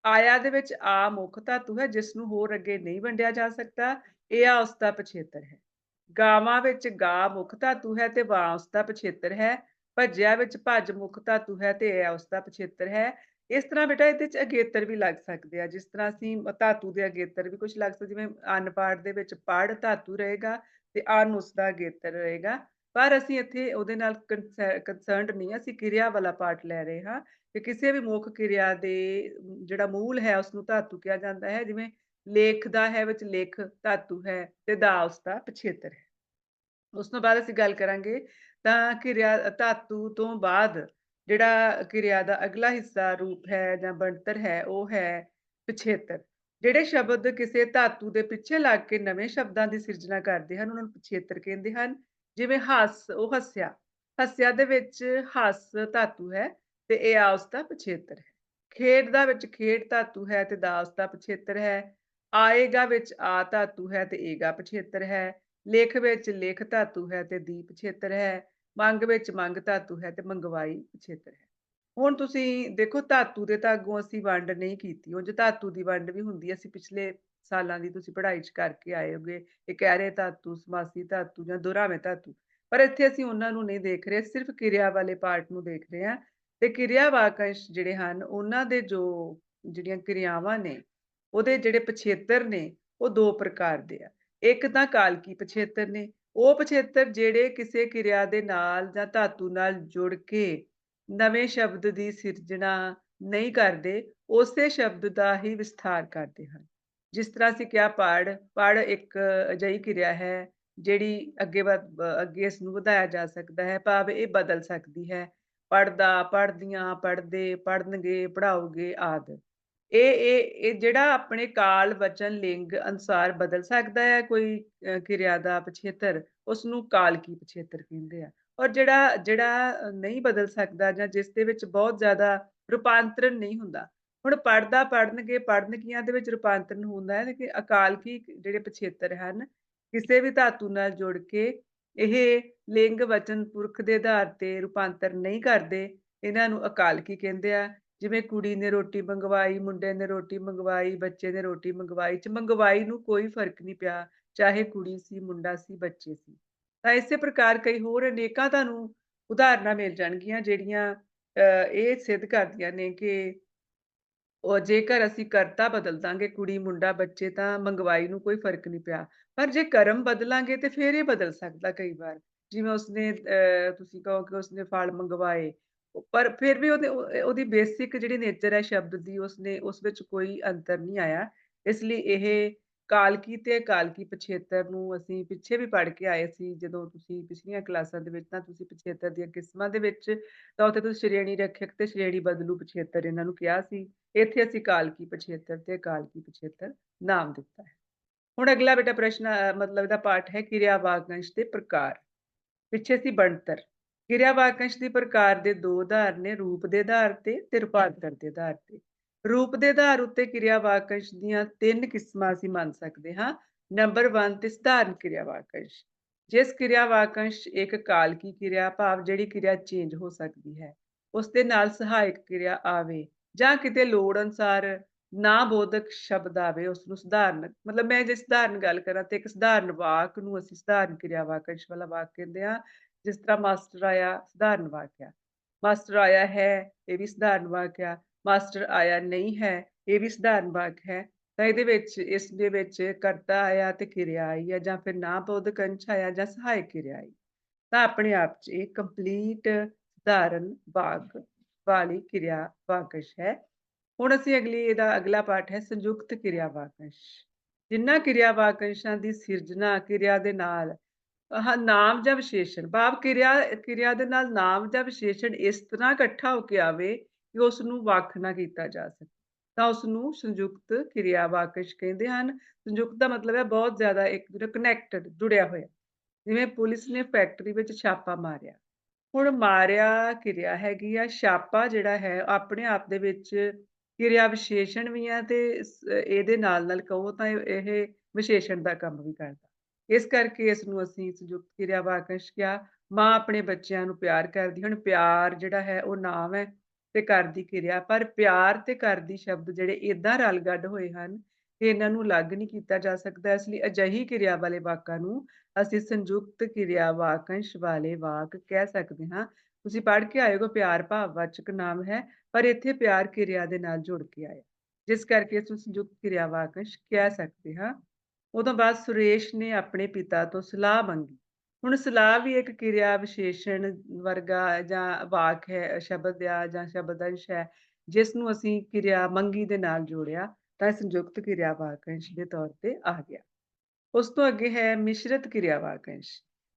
ਆਇਆ ਦੇ ਵਿੱਚ ਆ ਮੁੱਖ ਧਾਤੂ ਹੈ, ਜਿਸ ਨੂੰ ਹੋਰ ਅੱਗੇ ਨਹੀਂ ਵੰਡਿਆ ਜਾ ਸਕਦਾ, ਇਹ ਆ ਉਸ ਦਾ ਪਛੇਤਰ ਹੈ। ਗਾਵਾਂ ਵਿੱਚ ਗਾ ਮੁੱਖ ਧਾਤੂ ਹੈ ਤੇ ਵਾਂ ਉਸ ਦਾ ਪਛੇਤਰ ਹੈ। ਭੱਜਿਆ ਵਿੱਚ ਭੱਜ ਮੁੱਖ ਧਾਤੂ ਹੈ ਤੇ ਇਹ ਉਸ ਦਾ ਪਛੇਤਰ ਹੈ। ਇਸ ਤਰ੍ਹਾਂ ਬੇਟਾ ਇਹਦੇ ਚ ਅਗੇਤਰ ਵੀ ਲੱਗ ਸਕਦੇ ਆ। ਜਿਸ ਤਰ੍ਹਾਂ ਅਸੀਂ ਧਾਤੂ ਦੇ ਅਗੇਤਰ ਵੀ ਕੁਝ ਲੱਗ ਸਕਦੇ, ਜਿਵੇਂ ਅਨਪਾਠ ਦੇ ਵਿੱਚ ਪੜ ਧਾਤੂ ਰਹੇਗਾ ਤੇ ਅਨ ਉਸ ਦਾ ਅਗੇਤਰ ਰਹੇਗਾ। ਪਰ ਅਸੀਂ ਇੱਥੇ ਉਹਦੇ ਨਾਲ ਕੰਸਰਨਡ ਨਹੀਂ ਅਸੀਂ ਕਿਰਿਆ ਵਾਲਾ ਪਾਰਟ ਲੈ ਰਹੇ ਹਾਂ ਕਿ ਕਿਸੇ ਵੀ ਮੁੱਖ ਕਿਰਿਆ ਦੇ ਜਿਹੜਾ ਮੂਲ ਹੈ ਉਸ ਨੂੰ ਧਾਤੂ ਕਿਹਾ ਜਾਂਦਾ ਹੈ। ਜਿਵੇਂ ਲੇਖ ਦਾ ਹੈ, ਵਿੱਚ ਲੇਖ ਧਾਤੂ ਹੈ ਤੇ ਦਾ ਉਸ ਦਾ ਪਛੇਤਰ ਹੈ। ਉਸ ਤੋਂ ਬਾਅਦ ਅਸੀਂ ਗੱਲ ਕਰਾਂਗੇ ਤਾਂ ਕਿਰਿਆ, ਧਾਤੂ ਤੋਂ ਬਾਅਦ ਜਿਹੜਾ ਕਿਰਿਆ ਦਾ ਅਗਲਾ ਹਿੱਸਾ ਰੂਪ ਹੈ ਜਾਂ ਬਣਤਰ ਹੈ, ਉਹ ਹੈ ਪਛੇਤਰ। ਜਿਹੜੇ ਸ਼ਬਦ ਕਿਸੇ ਧਾਤੂ ਦੇ ਪਿੱਛੇ ਲੱਗ ਕੇ ਨਵੇਂ ਸ਼ਬਦਾਂ ਦੀ ਸਿਰਜਣਾ ਕਰਦੇ ਹਨ, ਉਹਨਾਂ ਨੂੰ ਪਿਛੇਤਰ ਕਹਿੰਦੇ ਹਨ। ਜਿਵੇਂ ਹੱਸ, ਉਹ ਹੱਸਿਆ। ਹੱਸਿਆ ਦੇ ਵਿੱਚ ਹੱਸ ਧਾਤੂ ਹੈ ਤੇ ਇਹ ਆ ਉਸਦਾ ਪਿਛੇਤਰ ਹੈ। ਖੇਡ ਦਾ ਵਿੱਚ ਖੇਡ ਧਾਤੂ ਹੈ ਤੇ ਦਾਸ ਦਾ ਉਸਦਾ ਪਿਛੇਤਰ ਹੈ। ਆਏਗਾ ਵਿੱਚ ਆ ਧਾਤੂ ਹੈ ਤੇ ਏਗਾ ਪਿਛੇਤਰ ਹੈ। ਲੇਖ ਵਿੱਚ ਲੇਖ ਧਾਤੂ ਹੈ ਤੇ ਦੀ ਪਿਛੇਤਰ ਹੈ। ਮੰਗ ਵਿੱਚ ਮੰਗ ਧਾਤੂ ਹੈ ਤੇ ਮੰਗਵਾਈ ਪਿਛੇਤਰ ਹੈ। ਹੁਣ ਤੁਸੀਂ ਦੇਖੋ ਧਾਤੂ ਦੇ ਤਾਂ ਅੱਗੋਂ ਅਸੀਂ ਵੰਡ ਨਹੀਂ ਕੀਤੀ। ਉਂਝ ਧਾਤੂ ਦੀ ਵੰਡ ਵੀ ਹੁੰਦੀ ਹੈ, ਅਸੀਂ ਪਿਛਲੇ ਸਾਲਾਂ ਦੀ ਤੁਸੀਂ ਪੜ੍ਹਾਈ 'ਚ ਕਰਕੇ ਆਏ ਹੋਗੇ। ਇਕਹਿਰੇ ਧਾਤੂ, ਸਮਾਸੀ ਧਾਤੂ ਜਾਂ ਦੁਹਰਾਵੇਂ ਧਾਤੂ। ਪਰ ਇੱਥੇ ਅਸੀਂ ਉਹਨਾਂ ਨੂੰ ਨਹੀਂ ਦੇਖ ਰਹੇ, ਸਿਰਫ ਕਿਰਿਆ ਵਾਲੇ ਪਾਰਟ ਨੂੰ ਦੇਖ ਰਹੇ ਹਾਂ ਤੇ ਕਿਰਿਆ ਵਾਕੰਸ਼ ਜਿਹੜੇ ਹਨ, ਉਹਨਾਂ ਦੇ ਜੋ ਜਿਹੜੀਆਂ ਕਿਰਿਆਵਾਂ ਨੇ, ਉਹਦੇ ਜਿਹੜੇ ਪਛੇਤਰ ਨੇ, ਉਹ ਦੋ ਪ੍ਰਕਾਰ ਦੇ ਆ। ਇੱਕ ਤਾਂ ਕਾਲਕੀ ਪਛੇਤਰ ਨੇ, ਉਹ ਪਛੇਤਰ ਜਿਹੜੇ ਕਿਸੇ ਕਿਰਿਆ ਦੇ ਨਾਲ ਜਾਂ ਧਾਤੂ ਨਾਲ ਜੁੜ ਕੇ ਨਵੇਂ ਸ਼ਬਦ ਦੀ ਸਿਰਜਣਾ ਨਹੀਂ ਕਰਦੇ, ਉਸੇ ਸ਼ਬਦ ਦਾ ਹੀ ਵਿਸਥਾਰ ਕਰਦੇ ਹਨ। ਜਿਸ ਤਰ੍ਹਾਂ ਅਸੀਂ ਕਿਹਾ ਪੜ੍ਹ, ਪੜ੍ਹ ਇੱਕ ਅਜਿਹੀ ਕਿਰਿਆ ਹੈ ਜਿਹੜੀ ਅੱਗੇ ਵਧ ਅੱਗੇ ਇਸ ਨੂੰ ਵਧਾਇਆ ਜਾ ਸਕਦਾ ਹੈ, ਭਾਵ ਇਹ ਬਦਲ ਸਕਦੀ ਹੈ। ਪੜ੍ਹਦਾ, ਪੜ੍ਹਦੀਆਂ, ਪੜ੍ਹਦੇ, ਪੜ੍ਹਨਗੇ, ਪੜ੍ਹਾਓਗੇ ਆਦਿ। ਇਹ ਇਹ ਇਹ ਜਿਹੜਾ ਆਪਣੇ ਕਾਲ, ਵਚਨ, ਲਿੰਗ ਅਨੁਸਾਰ ਬਦਲ ਸਕਦਾ ਹੈ ਕੋਈ ਕਿਰਿਆ ਦਾ ਪਿਛੇਤਰ, ਉਸਨੂੰ ਕਾਲਕੀ ਪਛੇਤਰ ਕਹਿੰਦੇ ਆ। ਔਰ ਜਿਹੜਾ ਜਿਹੜਾ ਨਹੀਂ ਬਦਲ ਸਕਦਾ ਜਾਂ ਜਿਸ ਦੇ ਵਿੱਚ ਬਹੁਤ ਜ਼ਿਆਦਾ ਰੂਪਾਂਤਰਨ ਨਹੀਂ ਹੁੰਦਾ। ਹੁਣ ਪੜ੍ਹਦਾ, ਪੜ੍ਹਨਗੇ, ਪੜ੍ਹਨਗੀਆਂ ਦੇ ਵਿੱਚ ਰੂਪਾਂਤਰਨ ਹੁੰਦਾ ਹੈ ਲੇਕਿਨ ਅਕਾਲਕੀ ਜਿਹੜੇ ਪਿਛੇਤਰ ਹਨ, ਕਿਸੇ ਵੀ ਧਾਤੂ ਨਾਲ ਜੁੜ ਕੇ ਇਹ ਲਿੰਗ, ਵਚਨ, ਪੁਰਖ ਦੇ ਆਧਾਰ ਤੇ ਰੂਪਾਂਤਰ ਨਹੀਂ ਕਰਦੇ। ਇਹਨਾਂ ਨੂੰ ਅਕਾਲਕੀ ਕਹਿੰਦੇ ਆ। ਜਿਵੇਂ ਕੁੜੀ ਨੇ ਰੋਟੀ ਮੰਗਵਾਈ, ਮੁੰਡੇ ਨੇ ਰੋਟੀ ਮੰਗਵਾਈ, ਬੱਚੇ ਨੇ ਰੋਟੀ ਮੰਗਵਾਈ 'ਚ ਮੰਗਵਾਈ ਨੂੰ ਕੋਈ ਫ਼ਰਕ ਨਹੀਂ ਪਿਆ, ਚਾਹੇ ਕੁੜੀ ਸੀ, ਮੁੰਡਾ ਸੀ, ਬੱਚੇ ਸੀ। ਤਾਂ ਇਸੇ ਪ੍ਰਕਾਰ ਕਈ ਹੋਰ ਅਨੇਕਾਂ ਤੁਹਾਨੂੰ ਉਦਾਹਰਨਾਂ ਮਿਲ ਜਾਣਗੀਆਂ ਜਿਹੜੀਆਂ ਇਹ ਸਿੱਧ ਕਰਦੀਆਂ ਨੇ ਕਿ ਉਹ ਜੇਕਰ ਅਸੀਂ ਕਰਤਾ ਬਦਲ ਦਾਂਗੇ ਕੁੜੀ, ਮੁੰਡਾ, ਬੱਚੇ ਤਾਂ ਮੰਗਵਾਈ ਨੂੰ ਕੋਈ ਫ਼ਰਕ ਨਹੀਂ ਪਿਆ। ਪਰ ਜੇ ਕਰਮ ਬਦਲਾਂਗੇ ਤੇ ਫਿਰ ਇਹ ਬਦਲ ਸਕਦਾ ਕਈ ਵਾਰ। ਜਿਵੇਂ ਉਸਨੇ ਅ, ਤੁਸੀਂ ਕਹੋ ਕਿ ਉਸਨੇ ਫਲ ਮੰਗਵਾਏ, ਪਰ ਫਿਰ ਵੀ ਉਹਦੇ ਉਹਦੀ ਬੇਸਿਕ ਜਿਹੜੀ ਨੇਚਰ ਹੈ ਸ਼ਬਦ ਦੀ ਉਸਨੇ ਉਸ ਵਿੱਚ ਕੋਈ ਅੰਤਰ ਨਹੀਂ ਆਇਆ। ਇਸ ਲਈ ਇਹ ਕਾਲਕੀ ਤੇ ਅਕਾਲਕੀ ਪਿਛੇਤਰ ਨੂੰ ਅਸੀਂ ਪਿੱਛੇ ਵੀ ਪੜ੍ਹ ਕੇ ਆਏ ਸੀ, ਜਦੋਂ ਤੁਸੀਂ ਪਿਛਲੀਆਂ ਕਲਾਸਾਂ ਦੇ ਵਿੱਚ ਤਾਂ ਤੁਸੀਂ ਪਿਛੇਤਰ ਦੀਆਂ ਕਿਸਮਾਂ ਦੇ ਵਿੱਚ ਤਾਂ ਉੱਥੇ ਤੁਸੀਂ ਸ਼੍ਰੇਣੀ ਰੱਖਿਅਕ ਤੇ ਸ਼੍ਰੇਣੀ ਬਦਲੂ ਪਿਛੇਤਰ ਇਹਨਾਂ ਨੂੰ ਕਿਹਾ ਸੀ। ਇੱਥੇ ਅਸੀਂ ਕਾਲਕੀ ਪਿਛੇਤਰ ਤੇ ਅਕਾਲਕੀ ਪਿਛੇਤਰ ਨਾਮ ਦਿੱਤਾ ਹੈ। ਹੁਣ ਅਗਲਾ ਬੇਟਾ ਪ੍ਰਸ਼ਨ ਮਤਲਬ ਦਾ ਪਾਠ ਹੈ ਕਿਰਿਆ ਵਾਕੰਸ਼ ਦੇ ਪ੍ਰਕਾਰ। ਪਿੱਛੇ ਸੀ ਬਣਤਰ। ਕਿਰਿਆ ਵਾਕੰਸ਼ ਦੀ ਪ੍ਰਕਾਰ ਦੇ ਦੋ ਆਧਾਰ ਨੇ ਰੂਪ ਦੇ ਆਧਾਰ ਤੇ ਤੇ ਰੂਪਾਂਤਰ ਦੇ ਆਧਾਰ ਤੇ। ਰੂਪ ਦੇ ਆਧਾਰ ਉੱਤੇ ਕਿਰਿਆ ਵਾਕੰਸ਼ ਦੀਆਂ ਤਿੰਨ ਕਿਸਮਾਂ ਅਸੀਂ ਮੰਨ ਸਕਦੇ ਹਾਂ। ਨੰਬਰ 1 ਤੇ ਸਧਾਰਨ ਕਿਰਿਆ ਵਾਕੰਸ਼। ਜਿਸ ਕਿਰਿਆ ਵਾਕੰਸ਼ ਇੱਕ ਕਾਲਕੀ ਕਿਰਿਆ ਭਾਵ ਜਿਹੜੀ ਕਿਰਿਆ ਚੇਂਜ ਹੋ ਸਕਦੀ ਹੈ, ਉਸ ਦੇ ਨਾਲ ਸਹਾਇਕ ਕਿਰਿਆ ਆਵੇ ਜਾਂ ਕਿਤੇ ਲੋੜ ਅਨੁਸਾਰ ਨਾ ਬੋਧਕ ਸ਼ਬਦ ਆਵੇ ਉਸਨੂੰ ਸਧਾਰਨ ਮਤਲਬ ਮੈਂ ਜੇ ਸਧਾਰਨ ਗੱਲ ਕਰਾਂ ਤੇ ਇੱਕ ਸਧਾਰਨ ਵਾਕ ਨੂੰ ਅਸੀਂ ਸਧਾਰਨ ਕਿਰਿਆ ਵਾਕੰਸ਼ ਵਾਲਾ ਵਾਕ ਕਹਿੰਦੇ ਹਾਂ। ਜਿਸ ਤਰ੍ਹਾਂ ਮਾਸਟਰ ਆਇਆ ਸਧਾਰਨ ਵਾਕ ਆ। ਮਾਸਟਰ ਆਇਆ ਹੈ, ਇਹ ਵੀ ਸਧਾਰਨ ਵਾਕ ਆ। ਮਾਸਟਰ ਆਇਆ ਨਹੀਂ ਹੈ, ਇਹ ਵੀ ਸਧਾਰਨ ਵਾਕ ਹੈ। ਤਾਂ ਇਹਦੇ ਵਿੱਚ ਇਸ ਦੇ ਵਿੱਚ ਕਰਤਾ ਆਇਆ ਤੇ ਕਿਰਿਆ ਆਈ ਹੈ ਜਾਂ ਫਿਰ ਨਾ ਬੋਧਕ ਅੰਸ਼ ਆਇਆ ਜਾਂ ਸਹਾਇਕ ਕਿਰਿਆ ਆਈ। ਤਾਂ ਆਪਣੇ ਆਪ 'ਚ ਇਹ ਕੰਪਲੀਟ ਸਧਾਰਨ ਵਾਕ ਵਾਲੀ ਕਿਰਿਆ ਵਾਕਸ਼ ਹੈ। ਹੁਣ ਅਸੀਂ ਅਗਲੀ ਇਹਦਾ ਅਗਲਾ ਪਾਠ ਹੈ ਸੰਯੁਕਤ ਕਿਰਿਆ ਵਾਕੰਸ਼। ਜਿਨ੍ਹਾਂ ਕਿਰਿਆ ਵਾਕੰਸ਼ਾਂ ਦੀ ਸਿਰਜਣਾ ਕਿਰਿਆ ਦੇ ਨਾਲ ਨਾਮ ਜਾਂ ਵਿਸ਼ੇਸ਼ਣ ਭਾਵ ਕਿਰਿਆ ਕਿਰਿਆ ਦੇ ਨਾਲ ਨਾਮ ਜਾਂ ਵਿਸ਼ੇਸ਼ਣ ਇਸ ਤਰ੍ਹਾਂ ਇਕੱਠਾ ਹੋ ਕੇ ਆਵੇ ਕਿ ਉਸ ਨੂੰ ਵੱਖ ਨਾ ਕੀਤਾ ਜਾ ਸਕੇ। ਤਾਂ ਉਸ ਨੂੰ ਸੰਯੁਕਤ ਕਿਰਿਆ ਵਾਕਸ਼ ਕਹਿੰਦੇ ਹਨ। ਸੰਯੁਕਤ ਦਾ ਮਤਲਬ ਹੈ ਬਹੁਤ ਜ਼ਿਆਦਾ ਇੱਕ ਦੂਜੇ ਕਨੈਕਟਡ ਜੁੜਿਆ ਹੋਇਆ। ਜਿਵੇਂ ਪੁਲਿਸ ਨੇ ਫੈਕਟਰੀ ਵਿੱਚ ਛਾਪਾ ਮਾਰਿਆ। ਹੁਣ ਮਾਰਿਆ ਕਿਰਿਆ ਹੈਗੀ ਆ, ਛਾਪਾ ਜਿਹੜਾ ਹੈ ਆਪਣੇ ਆਪ ਦੇ ਵਿੱਚ ਕਿਰਿਆ ਵਿਸ਼ੇਸ਼ਣ ਵੀ ਆ ਤੇ ਇਹਦੇ ਨਾਲ-ਨਾਲ ਕਹੋ ਤਾਂ ਇਹ ਇਹ ਵਿਸ਼ੇਸ਼ਣ ਦਾ ਕੰਮ ਵੀ ਕਰਦਾ। ਇਸ ਕਰਕੇ ਇਸ ਨੂੰ ਅਸੀਂ ਸੰਯੁਕਤ ਕਿਰਿਆ ਵਾਕੰਸ਼ ਕਿਹਾ। ਮਾਂ ਆਪਣੇ ਬੱਚਿਆਂ ਨੂੰ ਪਿਆਰ ਕਰਦੀ। ਹੁਣ ਪਿਆਰ ਜਿਹੜਾ ਹੈ ਉਹ ਨਾਮ ਹੈ ਤੇ ਕਰ ਦੀ ਕਿਰਿਆ, ਪਰ ਪਿਆਰ ਤੇ ਘਰ ਦੀ ਸ਼ਬਦ ਜਿਹੜੇ ਏਦਾਂ ਰਲ-ਗੱਡ ਹੋਏ ਹਨ ਕਿ ਇਹਨਾਂ ਨੂੰ ਅਲੱਗ ਨਹੀਂ ਕੀਤਾ ਜਾ ਸਕਦਾ। ਇਸ ਲਈ ਅਜਿਹੀ ਕਿਰਿਆ ਵਾਲੇ ਵਾਕਾਂ ਨੂੰ ਅਸੀਂ ਸੰਯੁਕਤ ਕਿਰਿਆ ਵਾਕੰਸ਼ ਵਾਲੇ ਵਾਕ ਕਹਿ ਸਕਦੇ ਹਾਂ। ਤੁਸੀਂ ਪੜ੍ਹ ਕੇ ਆਏ ਹੋ ਪਿਆਰ ਭਾਵਵਾਚਕ ਨਾਮ ਹੈ, ਪਰ ਇੱਥੇ ਪਿਆਰ ਕਿਰਿਆ ਦੇ ਨਾਲ ਜੁੜ ਕੇ ਆਇਆ। ਜਿਸ ਕਰਕੇ ਇਸ ਨੂੰ ਸੰਯੁਕਤ ਕਿਰਿਆ ਵਾਕੰਸ਼ ਕਹਿ ਸਕਦੇ ਹਾਂ। ਉਦੋਂ ਬਾਅਦ ਸੁਰੇਸ਼ ਨੇ ਆਪਣੇ ਪਿਤਾ ਤੋਂ ਸਲਾਹ ਮੰਗੀ। ਹੁਣ ਸਲਾਹ ਵੀ ਇੱਕ ਕਿਰਿਆ ਵਿਸ਼ੇਸ਼ਣ ਵਰਗਾ ਜਾਂ ਵਾਕ ਹੈ, ਸ਼ਬਦ ਆ ਜਾਂ ਸ਼ਬਦ ਅੰਸ਼ ਹੈ, ਜਿਸ ਨੂੰ ਅਸੀਂ ਕਿਰਿਆ ਮੰਗੀ ਦੇ ਨਾਲ ਜੋੜਿਆ ਤਾਂ ਸੰਯੁਕਤ ਕਿਰਿਆ ਵਾਕੰਸ਼ ਦੇ ਤੌਰ ਤੇ ਆ ਗਿਆ। ਉਸ ਤੋਂ ਅੱਗੇ ਹੈ ਮਿਸ਼ਰਤ ਕਿਰਿਆ ਵਾਕੰਸ਼।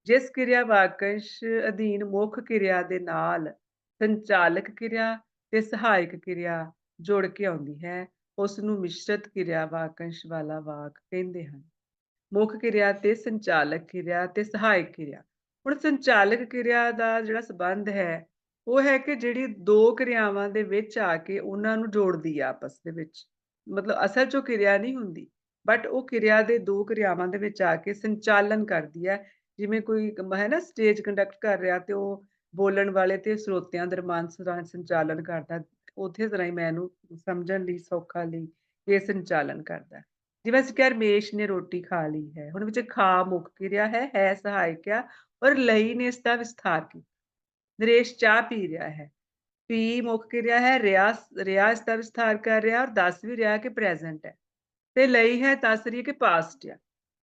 ਜਿਸ ਕਿਰਿਆ ਵਾਕੰਸ਼ ਅਧੀਨ ਮੁੱਖ ਕਿਰਿਆ ਦੇ ਨਾਲ ਸੰਚਾਲਕ ਕਿਰਿਆ ਤੇ ਸਹਾਇਕ ਕਿਰਿਆ ਜੋੜ ਕੇ ਆਉਂਦੀ ਹੈ, ਉਸ ਨੂੰ ਮਿਸ਼ਰਤ ਕਿਰਿਆ ਵਾਕੰਸ਼ ਵਾਲਾ ਵਾਕ ਕਹਿੰਦੇ ਹਨ ਮੁੱਖ ਕਿਰਿਆ ਤੇ ਸੰਚਾਲਕ ਕਿਰਿਆ ਤੇ ਸਹਾਇਕ ਕਿਰਿਆ। ਹੁਣ ਸੰਚਾਲਕ ਕਿਰਿਆ ਦਾ ਜਿਹੜਾ ਸਬੰਧ ਹੈ, ਉਹ ਹੈ ਕਿ ਜਿਹੜੀ ਦੋ ਕਿਰਿਆਵਾਂ ਦੇ ਵਿੱਚ ਆ ਕੇ ਉਹਨਾਂ ਨੂੰ ਜੋੜਦੀ ਆ ਆਪਸ ਦੇ ਵਿੱਚ। ਮਤਲਬ ਅਸਲ 'ਚ ਕਿਰਿਆ ਨਹੀਂ ਹੁੰਦੀ ਬਟ ਉਹ ਕਿਰਿਆ ਦੇ ਦੋ ਕਿਰਿਆਵਾਂ ਦੇ ਵਿੱਚ ਆ ਕੇ ਸੰਚਾਲਨ ਕਰਦੀ ਹੈ। ਜਿਵੇਂ ਕੋਈ ਹੈ ਨਾ ਸਟੇਜ ਕੰਡਕਟ ਕਰ ਰਿਹਾ ਤੇ ਉਹ ਬੋਲਣ ਵਾਲੇ ਤੇ ਸਰੋਤਿਆਂ ਦਰਮਿਆਨ ਸੰਚਾਲਨ ਕਰਦਾ। ਉਥੇ ਤਰ੍ਹਾਂ ਹੀ ਮੈਂ ਇਹਨੂੰ ਸਮਝਣ ਲਈ, ਸੌਖਾ ਲਈ ਇਹ ਸੰਚਾਲਨ ਕਰਦਾ। ਜਿਵੇਂ ਅਸੀਂ ਕਿਹਾ ਰਮੇਸ਼ ਨੇ ਰੋਟੀ ਖਾ ਲਈ ਹੈ, ਹੁਣ ਵਿੱਚ ਖਾ ਮੁੱਖ ਕਿਰਿਆ ਹੈ ਹੈ ਸਹਾਇਕ ਆ ਔਰ ਲਈ ਨੇ ਇਸ ਦਾ ਵਿਸਥਾਰ ਕੀਤਾ ਨਰੇਸ਼ ਚਾਹ ਪੀ ਰਿਹਾ ਹੈ, ਪੀ ਮੁੱਖ ਕਿਰਿਆ ਹੈ, ਰਿਆ ਰਿਆ ਇਸ ਦਾ ਵਿਸਥਾਰ ਕਰ ਰਿਹਾ, ਔਰ ਦੱਸ ਵੀ ਰਿਹਾ ਕਿ ਪ੍ਰੈਜ਼ੈਂਟ ਹੈ, ਤੇ ਲਈ ਹੈ ਦੱਸ ਰਹੀ ਹੈ ਕਿ ਪਾਸਟ ਆ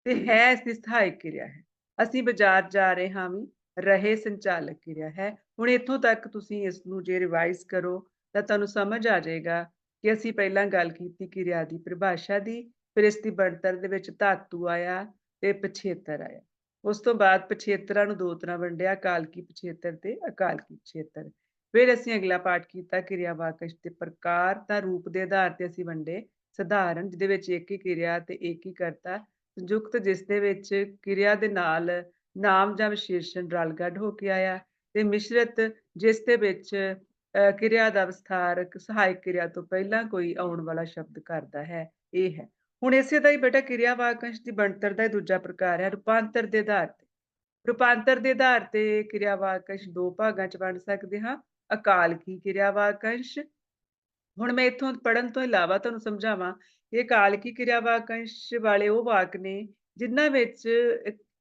ਤੇ ਹੈ ਇਸ ਦੀ ਸਹਾਇਕ ਕਿਰਿਆ ਹੈ, ਅਸੀਂ ਬਾਜ਼ਾਰ ਜਾ ਰਹੇ ਹਾਂ ਵੀ, ਰਹੇ ਸੰਚਾਲਕ ਕਿਰਿਆ ਹੈ, ਹੁਣ ਇੱਥੋਂ ਤੱਕ ਤੁਸੀਂ ਇਸ ਨੂੰ ਜੇ ਰਿਵਾਈਜ਼ ਕਰੋ, ਤਾਂ ਤੁਹਾਨੂੰ ਸਮਝ ਆ ਜਾਏਗਾ ਕਿ ਅਸੀਂ ਪਹਿਲਾਂ ਗੱਲ ਕੀਤੀ ਕਿਰਿਆ ਦੀ ਪਰਿਭਾਸ਼ਾ ਦੀ ਫਿਰ ਇਸ ਦੀ ਬਣਤਰ ਦੇ ਵਿੱਚ ਧਾਤੂ ਆਇਆ ਤੇ ਪਛੇਤਰ ਆਇਆ। ਉਸ ਤੋਂ ਬਾਅਦ ਪਛੇਤਰਾਂ ਨੂੰ ਦੋ ਤਰ੍ਹਾਂ ਵੰਡਿਆ ਕਾਲਕੀ ਪਛੇਤਰ ਤੇ ਅਕਾਲਕੀ ਪਛੇਤਰ। ਫਿਰ ਅਸੀਂ ਅਗਲਾ ਪਾਠ ਕੀਤਾ ਕਿਰਿਆ ਵਾਕਸ਼ ਦੇ ਪ੍ਰਕਾਰ ਤਾਂ ਰੂਪ ਦੇ ਆਧਾਰ ਤੇ ਅਸੀਂ ਵੰਡੇ ਸਧਾਰਨ ਜਿਹਦੇ ਵਿੱਚ ਇੱਕ ਹੀ ਕਿਰਿਆ ਤੇ ਇੱਕ ਹੀ ਕਰਤਾ ਸੰਯੁਕਤ ਜਿਸ ਦੇ ਵਿੱਚ ਕਿਰਿਆ ਦੇ ਨਾਲ ਨਾਮ ਜਾਂ ਵਿਸ਼ੇਸ਼ਣ ਰਲਗੱਡ ਹੋ ਕੇ ਆਇਆ ਤੇ ਮਿਸ਼ਰਤ ਜਿਸ ਦੇ ਵਿੱਚ ਅ, ਕਿਰਿਆ ਦਾ ਵਿਸਥਾਰਕ ਸਹਾਇਕ ਕਿਰਿਆ ਤੋਂ ਪਹਿਲਾਂ ਕੋਈ ਆਉਣ ਵਾਲਾ ਸ਼ਬਦ ਕਰਦਾ ਹੈ ਇਹ ਹੈ। ਹੁਣ ਇਸੇ ਦਾ ਹੀ ਬੇਟਾ ਕਿਰਿਆ ਵਾਕੰਸ਼ ਦੀ ਬਣਤਰ ਦਾ ਦੂਜਾ ਪ੍ਰਕਾਰ ਹੈ, ਰੂਪਾਂਤਰ ਦੇ ਆਧਾਰ ਤੇ। ਰੂਪਾਂਤਰ ਦੇ ਆਧਾਰ ਤੇ ਕਿਰਿਆ ਵਾਕੰਸ਼ ਦੋ ਭਾਗਾਂ ਚ ਵੰਡ ਸਕਦੇ ਹਾਂ, ਅਕਾਲਕੀ ਕਿਰਿਆ ਵਾਕੰਸ਼ ਹੁਣ ਮੈਂ ਇੱਥੋਂ ਪੜਨ ਤੋਂ ਇਲਾਵਾ ਤੁਹਾਨੂੰ ਸਮਝਾਵਾਂ ਕਿ ਕਾਲਕੀ ਕਿਰਿਆ ਵਾਕੰਸ਼ ਵਾਲੇ ਉਹ ਵਾਕ ਨੇ ਜਿਨ੍ਹਾਂ ਵਿੱਚ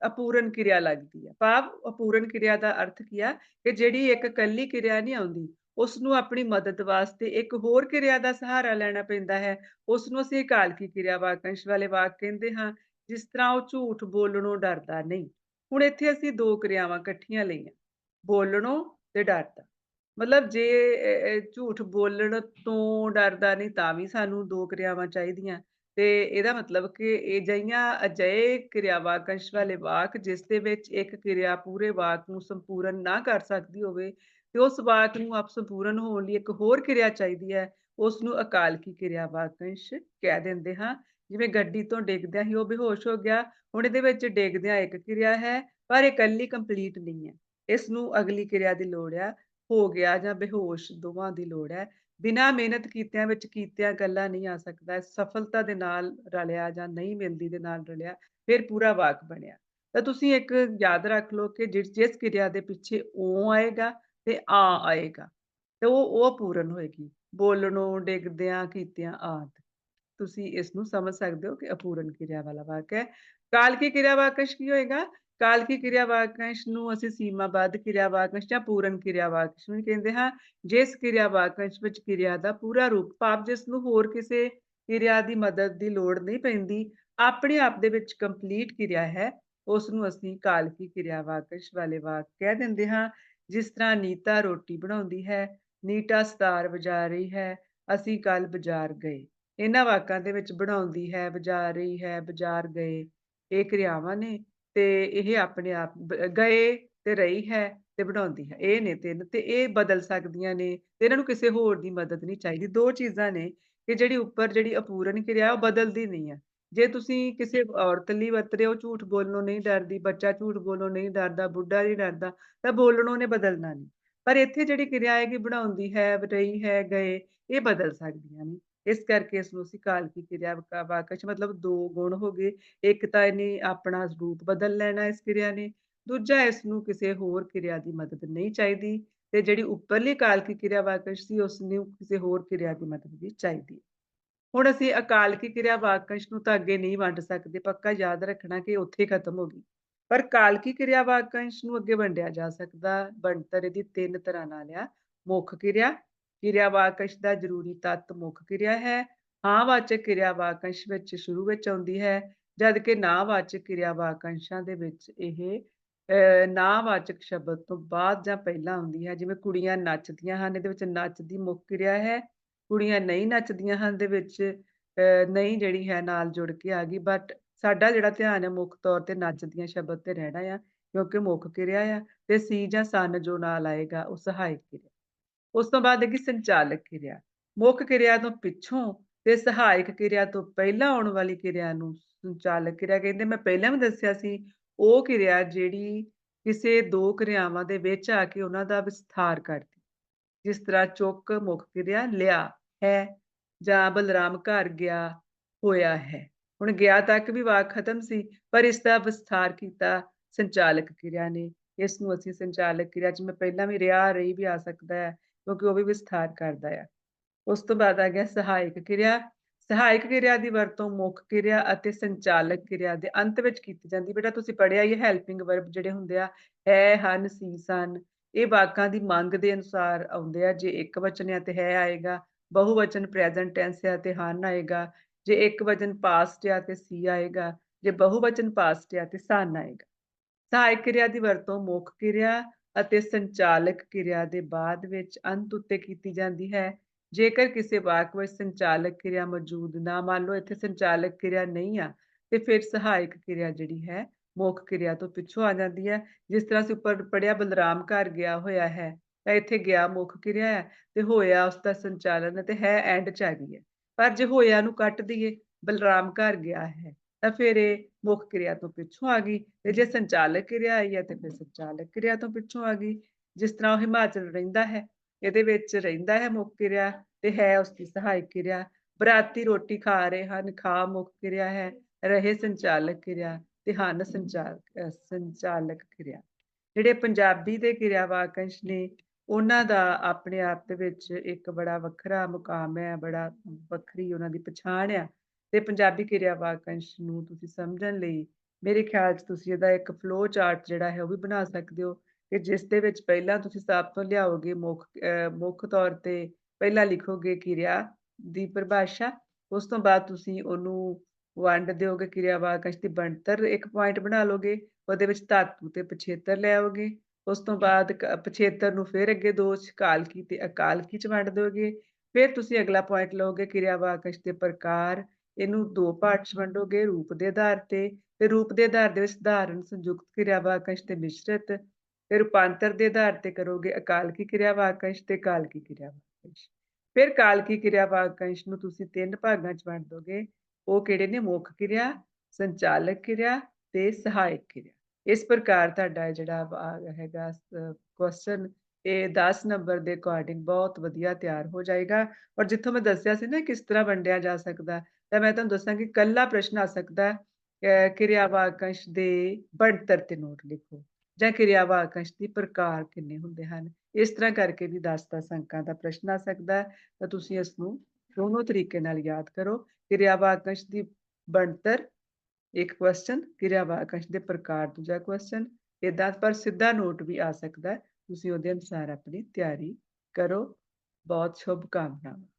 ਅਪੂਰਨ ਕਿਰਿਆ ਲੱਗਦੀ ਹੈ। ਭਾਵ ਅਪੂਰਨ ਕਿਰਿਆ ਦਾ ਅਰਥ ਕੀ ਆ? ਕਿ ਜਿਹੜੀ ਇੱਕ ਇਕੱਲੀ ਕਿਰਿਆ ਨਹੀਂ ਆਉਂਦੀ ਉਸ ਨੂੰ ਆਪਣੀ ਮਦਦ ਵਾਸਤੇ ਇੱਕ ਹੋਰ ਕਿਰਿਆ ਦਾ ਸਹਾਰਾ ਲੈਣਾ ਪੈਂਦਾ ਹੈ। ਉਸ ਨੂੰ ਅਸੀਂ ਕਾਲਕੀ ਕਿਰਿਆ ਵਾਕੰਸ਼ ਵਾਲੇ ਵਾਕ ਕਹਿੰਦੇ ਹਾਂ, ਜਿਸ ਤਰ੍ਹਾਂ ਉਹ ਝੂਠ ਬੋਲਣੋਂ ਡਰਦਾ ਨਹੀਂ। ਹੁਣ ਇੱਥੇ ਅਸੀਂ ਦੋ ਕਿਰਿਆਵਾਂ ਇਕੱਠੀਆਂ ਲਈਆਂ, ਬੋਲਣੋਂ ਤੇ ਡਰਦਾ। ਮਤਲਬ ਜੇ ਝੂਠ ਬੋਲਣ ਤੋਂ ਡਰਦਾ ਨਹੀਂ ਤਾਂ ਵੀ ਸਾਨੂੰ ਦੋ ਕਿਰਿਆਵਾਂ ਚਾਹੀਦੀਆਂ। ਤੇ ਇਹਦਾ ਮਤਲਬ ਕਿ ਇਹ ਜਿਹੀਆਂ ਅਜਿਹੇ ਕਿਰਿਆ ਵਾਕੰਸ਼ ਵਾਲੇ ਵਾਕ, ਜਿਸ ਦੇ ਵਿੱਚ ਇੱਕ ਕਿਰਿਆ ਪੂਰੇ ਵਾਕ ਨੂੰ ਸੰਪੂਰਨ ਨਾ ਕਰ ਸਕਦੀ ਹੋਵੇ ਤੇ ਉਸ ਵਾਕ ਨੂੰ ਆਪ ਸੰਪੂਰਨ ਹੋਣ ਲਈ ਇੱਕ ਹੋਰ ਕਿਰਿਆ ਚਾਹੀਦੀ ਹੈ ਉਸ ਨੂੰ ਅਕਾਲਕੀ ਕਿਰਿਆ ਵਾਕੰਸ਼ ਕਹਿ ਦਿੰਦੇ ਹਾਂ। ਜਿਵੇਂ ਗੱਡੀ ਤੋਂ ਡਿੱਗਦਿਆਂ ਹੀ ਉਹ ਬੇਹੋਸ਼ ਹੋ ਗਿਆ, ਹੁਣ ਇਹਦੇ ਵਿੱਚ ਡਿੱਗਦਿਆਂ ਇੱਕ ਕਿਰਿਆ ਹੈ, ਪਰ ਇਹ ਇਕੱਲੀ ਕੰਪਲੀਟ ਨਹੀਂ ਹੈ। ਇਸ ਨੂੰ ਅਗਲੀ ਕਿਰਿਆ ਦੀ ਲੋੜ ਹੈ ਹੋ ਗਿਆ ਜਾਂ ਬੇਹੋਸ਼ ਦੋਵਾਂ ਦੀ ਲੋੜ ਹੈ। ਬਿਨਾਂ ਮਿਹਨਤ ਕੀਤਿਆਂ ਵਿੱਚ ਕੀਤਿਆਂ ਗੱਲਾਂ ਨਹੀਂ ਆ ਸਕਦਾ, ਸਫਲਤਾ ਦੇ ਨਾਲ ਰਲਿਆ ਜਾਂ ਨਹੀਂ ਮਿਲਦੀ ਦੇ ਨਾਲ ਰਲਿਆ, ਫਿਰ ਪੂਰਾ ਵਾਕ ਬਣਿਆ। ਤਾਂ ਤੁਸੀਂ ਇੱਕ ਯਾਦ ਰੱਖ ਲਓ ਕਿ ਜਿਸ ਜਿਸ ਕਿਰਿਆ ਦੇ ਪਿੱਛੇ ਓ ਆਏਗਾ ਤੇ ਆ ਆਏਗਾ ਤੇ ਉਹ ਉਹ ਪੂਰਨ ਹੋਏਗੀ। ਬੋਲਣੋਂ, ਡਿੱਗਦਿਆਂ, ਕੀਤਿਆਂ ਆਦ। ਤੁਸੀਂ ਇਸ ਨੂੰ ਸਮਝ ਸਕਦੇ ਹੋ ਕਿ ਅਪੂਰਨ ਕਿਰਿਆ ਵਾਲਾ ਵਾਕ ਹੈ। ਕਾਲਕੀ ਕਿਰਿਆ ਵਾਕਸ਼ ਕੀ ਹੋਏਗਾ? ਕਾਲਕੀ ਕਿਰਿਆ ਵਾਕਸ਼ ਨੂੰ ਅਸੀਂ ਸੀਮਾਬੱਧ ਕਿਰਿਆ ਵਾਕੰਸ਼ ਜਾਂ ਪੂਰਨ ਕਿਰਿਆ ਵਾਕਸ਼ ਵੀ ਕਹਿੰਦੇ ਹਾਂ। ਜਿਸ ਕਿਰਿਆ ਵਾਕਸ਼ ਵਿੱਚ ਕਿਰਿਆ ਦਾ ਪੂਰਾ ਰੂਪ, ਭਾਵ ਜਿਸ ਨੂੰ ਹੋਰ ਕਿਸੇ ਕਿਰਿਆ ਦੀ ਮਦਦ ਦੀ ਲੋੜ ਨਹੀਂ ਪੈਂਦੀ, ਆਪਣੇ ਆਪ ਦੇ ਵਿੱਚ ਕੰਪਲੀਟ ਕਿਰਿਆ ਹੈ, ਉਸ ਨੂੰ ਅਸੀਂ ਕਾਲਕੀ ਕਿਰਿਆ ਵਾਕਸ਼ ਵਾਲੇ ਵਾਕ ਕਹਿ ਦਿੰਦੇ ਹਾਂ। ਜਿਸ ਤਰ੍ਹਾਂ ਨੀਤਾ ਰੋਟੀ ਬਣਾਉਂਦੀ ਹੈ, ਨੀਟਾ ਸਤਾਰ ਵਜਾ ਰਹੀ ਹੈ, ਅਸੀਂ ਕੱਲ ਬਾਜ਼ਾਰ ਗਏ। ਇਹਨਾਂ ਵਾਕਾਂ ਦੇ ਵਿੱਚ ਬਣਾਉਂਦੀ ਹੈ, ਵਜਾ ਰਹੀ ਹੈ, ਬਾਜ਼ਾਰ ਗਏ। ਇਹ ਕਿਰਿਆਵਾਂ ਨੇ ਤੇ ਇਹ ਆਪਣੇ ਆਪ ਗਏ ਤੇ ਰਹੀ ਹੈ ਤੇ ਬਣਾਉਂਦੀ ਹੈ। ਇਹ ਨੇ ਤਿੰਨ ਤੇ ਇਹ ਬਦਲ ਸਕਦੀਆਂ ਨੇ ਤੇ ਇਹਨਾਂ ਨੂੰ ਕਿਸੇ ਹੋਰ ਦੀ ਮਦਦ ਨਹੀਂ ਚਾਹੀਦੀ। ਦੋ ਚੀਜ਼ਾਂ ਨੇ ਕਿ ਜਿਹੜੀ ਉੱਪਰ ਜਿਹੜੀ ਅਪੂਰਨ ਕਿਰਿਆ ਉਹ ਬਦਲਦੀ ਨਹੀਂ ਹੈ। ਜੇ ਤੁਸੀਂ ਕਿਸੇ ਔਰਤ ਲਈ ਵਰਤ ਹੋ ਝੂਠ ਬੋਲਣੋਂ ਨਹੀਂ ਡਰਦੀ, ਬੱਚਾ ਝੂਠ ਬੋਲਣੋਂ ਨਹੀਂ ਡਰਦਾ, ਬੁੱਢਾ ਨਹੀਂ ਡਰਦਾ, ਤਾਂ ਬੋਲਣੋਂ ਨੇ ਬਦਲਣਾ ਨਹੀਂ। ਪਰ ਇੱਥੇ ਜਿਹੜੀ ਕਿਰਿਆ ਹੈ ਬਣਾਉਂਦੀ ਹੈ, ਰਹੀ ਹੈ, ਗਏ, ਇਹ ਬਦਲ ਸਕਦੀਆਂ ਨੇ। ਇਸ ਕਰਕੇ ਇਸ ਨੂੰ ਅਸੀਂ ਕਾਲਕੀ ਕਿਰਿਆ ਵਾਕਸ਼, ਮਤਲਬ ਦੋ ਗੁਣ ਹੋ ਗਏ। ਇੱਕ ਤਾਂ ਇਹਨੇ ਆਪਣਾ ਰੂਪ ਬਦਲ ਲੈਣਾ ਇਸ ਕਿਰਿਆ ਨੇ। ਦੂਜਾ, ਇਸ ਨੂੰ ਕਿਸੇ ਹੋਰ ਕਿਰਿਆ ਦੀ ਮਦਦ ਨਹੀਂ ਚਾਹੀਦੀ। ਤੇ ਜਿਹੜੀ ਉੱਪਰਲੀ ਕਾਲਕੀ ਕਿਰਿਆ ਵਾਕਸ਼ ਸੀ, ਉਸ ਨੂੰ ਕਿਸੇ ਹੋਰ ਕਿਰਿਆ ਦੀ ਮਦਦ ਵੀ ਚਾਹੀਦੀ ਹੁਣ ਅਸੀਂ ਅਕਾਲਕੀ ਕਿਰਿਆ ਵਾਕੰਸ਼ ਨੂੰ ਤਾਂ ਅੱਗੇ ਨਹੀਂ ਵੰਡ ਸਕਦੇ ਪੱਕਾ ਯਾਦ ਰੱਖਣਾ ਕਿ ਉੱਥੇ ਖਤਮ ਹੋ ਗਈ। ਪਰ ਕਾਲਕੀ ਕਿਰਿਆ ਵਾਕੰਸ਼ ਨੂੰ ਅੱਗੇ ਵੰਡਿਆ ਜਾ ਸਕਦਾ ਬਣਤਰ ਇਹਦੀ ਤਿੰਨ ਤਰ੍ਹਾਂ ਨਾਲ ਆ। ਮੁੱਖ ਕਿਰਿਆ ਕਿਰਿਆ ਵਾਕੰਸ਼ ਦਾ ਜ਼ਰੂਰੀ ਤੱਤ ਮੁੱਖ ਕਿਰਿਆ ਹੈ। ਹਾਂ ਵਾਚਕ ਕਿਰਿਆ ਵਾਕੰਸ਼ ਵਿੱਚ ਸ਼ੁਰੂ ਵਿੱਚ ਆਉਂਦੀ ਹੈ ਜਦ ਕਿ ਨਾ ਵਾਚਕ ਕਿਰਿਆ ਵਾਕੰਸ਼ਾਂ ਦੇ ਵਿੱਚ ਇਹ ਅਹ, ਨਾ ਵਾਚਕ ਸ਼ਬਦ ਤੋਂ ਬਾਅਦ ਜਾਂ ਪਹਿਲਾਂ ਆਉਂਦੀ ਹੈ ਜਿਵੇਂ ਕੁੜੀਆਂ ਨੱਚਦੀਆਂ ਹਨ ਇਹਦੇ ਵਿੱਚ ਨੱਚਦੀ ਮੁੱਖ ਕਿਰਿਆ ਹੈ। ਕੁੜੀਆਂ ਨਹੀਂ ਨੱਚਦੀਆਂ ਹਨ ਦੇ ਵਿੱਚ ਅਹ, ਨਹੀਂ ਜਿਹੜੀ ਹੈ ਨਾਲ ਜੁੜ ਕੇ ਆ ਗਈ ਬਟ ਸਾਡਾ ਜਿਹੜਾ ਧਿਆਨ ਹੈ ਮੁੱਖ ਤੌਰ ਤੇ ਨੱਚਦੀਆਂ ਸ਼ਬਦ ਤੇ ਰਹਿਣਾ ਆ ਕਿਉਂਕਿ ਮੁੱਖ ਕਿਰਿਆ ਆ ਤੇ ਸੀ ਜਾਂ ਸਨ ਜੋ ਨਾਲ ਆਏਗਾ ਉਹ ਸਹਾਇਕ ਕਿਰਿਆ। ਉਸ ਤੋਂ ਬਾਅਦ ਹੈਗੀ ਸੰਚਾਲਕ ਕਿਰਿਆ। ਮੁੱਖ ਕਿਰਿਆ ਤੋਂ ਪਿੱਛੋਂ ਤੇ ਸਹਾਇਕ ਕਿਰਿਆ ਤੋਂ ਪਹਿਲਾਂ ਆਉਣ ਵਾਲੀ ਕਿਰਿਆ ਨੂੰ ਸੰਚਾਲਕ ਕਿਰਿਆ ਕਹਿੰਦੇ। ਮੈਂ ਪਹਿਲਾਂ ਵੀ ਦੱਸਿਆ ਸੀ ਉਹ ਕਿਰਿਆ ਜਿਹੜੀ ਕਿਸੇ ਦੋ ਕਿਰਿਆਵਾਂ ਦੇ ਵਿੱਚ ਆ ਕੇ ਉਹਨਾਂ ਦਾ ਵਿਸਥਾਰ ਕਰਦੀ। ਜਿਸ ਤਰ੍ਹਾਂ ਚੁੱਕ ਮੁੱਖ ਕਿਰਿਆ ਲਿਆ। ਹੈ, ਜਾਂ ਬਲਰਾਮ ਘਰ ਗਿਆ ਹੋਇਆ ਹੈ। ਹੁਣ ਗਿਆ ਤੱਕ ਵੀ ਵਾਕ ਖਤਮ ਸੀ, ਪਰ ਇਸ ਦਾ ਵਿਸਥਾਰ ਕੀਤਾ ਸੰਚਾਲਕ ਕਿਰਿਆ ਨੇ। ਇਸ ਨੂੰ ਅਸੀਂ ਸੰਚਾਲਕ ਕਿਰਿਆ ਚ ਪਹਿਲਾਂ ਵੀ ਰਿਹਾ, ਰਹੀ ਵੀ ਆ ਸਕਦਾ ਹੈ, ਕਿਉਂਕਿ ਉਹ ਵੀ ਵਿਸਥਾਰ ਕਰਦਾ ਹੈ ਉਸ ਤੋਂ ਬਾਅਦ ਆ ਗਿਆ ਸਹਾਇਕ ਕਿਰਿਆ। ਸਹਾਇਕ ਕਿਰਿਆ ਦੀ ਵਰਤੋਂ ਮੁੱਖ ਕਿਰਿਆ ਅਤੇ ਸੰਚਾਲਕ ਕਿਰਿਆ ਦੇ ਅੰਤ ਵਿੱਚ ਕੀਤੀ ਜਾਂਦੀ। ਬੇਟਾ, ਤੁਸੀਂ ਪੜਿਆ ਹੀ ਹੈਲਪਿੰਗ ਵਰਬ ਜਿਹੜੇ ਹੁੰਦੇ ਆ, ਹੈ, ਹਨ, ਸੀ, ਸਨ। ਇਹ ਵਾਕਾਂ ਦੀ ਮੰਗ ਦੇ ਅਨੁਸਾਰ ਆਉਂਦੇ ਆ। ਜੇ ਇੱਕ ਵਚਨ ਹੈ ਤੇ ਹੈ ਆਏਗਾ ਬਹੁਵਚਨ ਪ੍ਰੈਜ਼ੈਂਟ ਟੈਂਸ ਹੈ ਤੇ ਹਨ ਆਏਗਾ, ਜੇ ਇੱਕ ਵਚਨ ਪਾਸਟ ਹੈ ਤੇ ਸੀ ਆਏਗਾ, ਜੇ ਬਹੁਵਚਨ ਪਾਸਟ ਹੈ ਤੇ ਸਨ ਆਏਗਾ। ਸਹਾਇਕ ਕਿਰਿਆ ਦੀ ਵਰਤੋਂ ਮੁੱਖ ਕਿਰਿਆ ਅਤੇ ਸੰਚਾਲਕ ਕਿਰਿਆ ਦੇ ਬਾਅਦ ਵਿੱਚ ਅੰਤ ਉੱਤੇ ਕੀਤੀ ਜਾਂਦੀ ਹੈ। ਜੇਕਰ ਕਿਸੇ ਵਾਕ ਵਿੱਚ ਸੰਚਾਲਕ ਕਿਰਿਆ ਮੌਜੂਦ ਨਾ ਮੰਨ ਲਓ, ਇੱਥੇ ਸੰਚਾਲਕ ਕਿਰਿਆ ਨਹੀਂ ਆ, ਤੇ ਫਿਰ ਸਹਾਇਕ ਕਿਰਿਆ ਜਿਹੜੀ ਹੈ, ਮੁੱਖ ਕਿਰਿਆ ਤੋਂ ਪਿੱਛੋਂ ਆ ਜਾਂਦੀ ਹੈ। ਜਿਸ ਤਰ੍ਹਾਂ ਅਸੀਂ ਉੱਪਰ ਪੜਿਆ ਬਲਰਾਮ ਘਰ ਗਿਆ ਹੋਇਆ ਹੈ ਤਾਂ ਇੱਥੇ ਗਿਆ, ਮੁੱਖ ਕਿਰਿਆ ਹੈ, ਤੇ ਹੋਇਆ ਉਸ ਦਾ ਸੰਚਾਲਨ ਤੇ ਹੈ ਐਂਡ ਚ ਆ ਗਈ ਹੈ। ਪਰ ਜੇ ਹੋਇਆ ਨੂੰ ਕੱਟ ਦਈਏ, ਬਲਰਾਮ ਘਰ ਗਿਆ ਹੈ, ਤਾਂ ਫਿਰ ਇਹ ਮੁੱਖ ਕਿਰਿਆ ਤੋਂ ਪਿੱਛੋਂ ਆ ਗਈ, ਤੇ ਜੇ ਸੰਚਾਲਕ ਕਿਰਿਆ ਆਈ ਹੈ, ਤੇ ਫਿਰ ਸੰਚਾਲਕ ਕਿਰਿਆ ਤੋਂ ਪਿੱਛੋਂ ਆ ਗਈ। ਜਿਸ ਤਰ੍ਹਾਂ ਉਹ ਹਿਮਾਚਲ ਰਹਿੰਦਾ ਹੈ, ਇਹਦੇ ਵਿੱਚ ਰਹਿੰਦਾ ਹੈ ਮੁੱਖ ਕਿਰਿਆ, ਤੇ ਹੈ ਉਸ ਦੀ ਸਹਾਇਕ ਕਿਰਿਆ। ਬਰਾਤੀ ਰੋਟੀ ਖਾ ਰਹੇ ਹਨ, ਖਾ ਮੁੱਖ ਕਿਰਿਆ ਹੈ, ਰਹੇ ਸੰਚਾਲਕ ਕਿਰਿਆ, ਤੇ ਹਨ ਸੰਚਾਲਕ ਸੰਚਾਲਕ ਕਿਰਿਆ। ਜਿਹੜੇ ਪੰਜਾਬੀ ਦੇ ਕਿਰਿਆ ਵਾਕੰਸ਼ ਨੇ ਉਹਨਾਂ ਦਾ ਆਪਣੇ ਆਪ ਦੇ ਵਿੱਚ ਇੱਕ ਬੜਾ ਵੱਖਰਾ ਮੁਕਾਮ ਹੈ, ਬੜਾ ਵੱਖਰੀ ਉਹਨਾਂ ਦੀ ਪਛਾਣ ਆ ਤੇ ਪੰਜਾਬੀ ਕਿਰਿਆ ਵਾਕੰਸ਼ ਨੂੰ ਤੁਸੀਂ ਸਮਝਣ ਲਈ ਮੇਰੇ ਖਿਆਲ 'ਚ ਤੁਸੀਂ ਇਹਦਾ ਇੱਕ ਫਲੋ ਚਾਰਟ ਜਿਹੜਾ ਹੈ ਉਹ ਵੀ ਬਣਾ ਸਕਦੇ ਹੋ ਕਿ ਜਿਸ ਦੇ ਵਿੱਚ ਪਹਿਲਾਂ ਤੁਸੀਂ ਸਭ ਤੋਂ ਲਿਆਓਗੇ ਮੁੱਖ ਮੁੱਖ ਤੌਰ ਤੇ ਪਹਿਲਾਂ ਲਿਖੋਗੇ ਕਿਰਿਆ ਦੀ ਪਰਿਭਾਸ਼ਾ, ਉਸ ਤੋਂ ਬਾਅਦ ਤੁਸੀਂ ਉਹਨੂੰ ਵੰਡ ਦਿਓਗੇ ਕਿਰਿਆ ਵਾਕੰਸ਼ ਦੀ ਬਣਤਰ ਇੱਕ ਪੁਆਇੰਟ ਬਣਾ ਲਓਗੇ, ਉਹਦੇ ਵਿੱਚ ਧਾਤੂ ਤੇ ਪਛੇਤਰ ਲਿਆਓਗੇ ਉਸ ਤੋਂ ਬਾਅਦ ਪਛੇਤਰ ਨੂੰ ਫਿਰ ਅੱਗੇ ਦੋ ਕਾਲਕੀ ਤੇ ਅਕਾਲਕੀ ਚ ਵੰਡ ਦਿਓਗੇ ਫਿਰ ਤੁਸੀਂ ਅਗਲਾ ਪੁਆਇੰਟ ਲਓਗੇ ਕਿਰਿਆ ਵਾਕੰਸ਼ ਦੇ ਪ੍ਰਕਾਰ। ਇਹਨੂੰ ਦੋ ਪਾਰਟਸ ਵੰਡੋਗੇ ਰੂਪ ਦੇ ਆਧਾਰ ਤੇ। ਤੇ ਰੂਪ ਦੇ ਆਧਾਰ ਦੇ ਵਿੱਚ ਸਧਾਰਨ ਸੰਯੁਕਤ ਕਿਰਿਆ ਵਾਕੰਸ਼ ਤੇ ਮਿਸ਼ਰਤ। ਤੇ ਰੂਪਾਂਤਰ ਦੇ ਆਧਾਰ ਤੇ ਕਰੋਗੇ ਅਕਾਲਕੀ ਕਿਰਿਆ ਵਾਕੰਸ਼ ਤੇ ਕਾਲਕੀ ਕਿਰਿਆ ਵਾਕੰਸ਼ ਫਿਰ ਕਾਲਕੀ ਕਿਰਿਆ ਵਾਕੰਸ਼ ਨੂੰ ਤੁਸੀਂ ਤਿੰਨ ਭਾਗਾਂ 'ਚ ਵੰਡ ਦੋਗੇ। ਉਹ ਕਿਹੜੇ ਨੇ? ਮੁੱਖ ਕਿਰਿਆ ਸੰਚਾਲਕ ਕਿਰਿਆ ਤੇ ਸਹਾਇਕ ਕਿਰਿਆ। ਇਸ ਪ੍ਰਕਾਰ ਤੁਹਾਡਾ ਜਿਹੜਾ ਹੈਗਾ ਕੁਐਸਚਨ ਇਹ 10 ਨੰਬਰ ਦੇ ਅਕੋਰਡਿੰਗ ਬਹੁਤ ਵਧੀਆ ਤਿਆਰ ਹੋ ਜਾਏਗਾ। ਔਰ ਜਿੱਥੋਂ ਮੈਂ ਦੱਸਿਆ ਸੀ ਨਾ ਕਿਸ ਤਰ੍ਹਾਂ ਵੰਡਿਆ ਜਾ ਸਕਦਾ, ਤਾਂ ਮੈਂ ਤੁਹਾਨੂੰ ਦੱਸਾਂ ਕਿ ਕੱਲਾ ਪ੍ਰਸ਼ਨ ਆ ਸਕਦਾ ਕਿਰਿਆ ਵਾਕੰਸ਼ ਦੇ ਬਣਤਰ ਤੇ ਨੋਟ ਲਿਖੋ, ਜਾਂ ਕਿਰਿਆ ਵਾਕੰਸ਼ ਦੀ ਪ੍ਰਕਾਰ ਕਿੰਨੇ ਹੁੰਦੇ ਹਨ। ਇਸ ਤਰ੍ਹਾਂ ਕਰਕੇ ਵੀ 10 10 ਅੰਕਾਂ ਦਾ ਪ੍ਰਸ਼ਨ ਆ ਸਕਦਾ, ਤਾਂ ਤੁਸੀਂ ਇਸ ਨੂੰ ਦੋਨੋਂ ਤਰੀਕੇ ਨਾਲ ਯਾਦ ਕਰੋ। ਕਿਰਿਆ ਵਾਕੰਸ਼ ਦੀ ਬਣਤਰ ਇੱਕ ਕੁਐਸਚਨ ਕਿਰਿਆ ਵਾਕੰਸ਼ ਦੇ ਪ੍ਰਕਾਰ, ਦੂਜਾ ਕੁਐਸਚਨ ਇਦਾਂ ਪਰ ਸਿੱਧਾ ਨੋਟ ਵੀ ਆ ਸਕਦਾ ਤੁਸੀਂ ਉਹਦੇ ਅਨੁਸਾਰ ਆਪਣੀ ਤਿਆਰੀ ਕਰੋ। ਬਹੁਤ ਸ਼ੁਭ ਕਾਮਨਾਵਾਂ।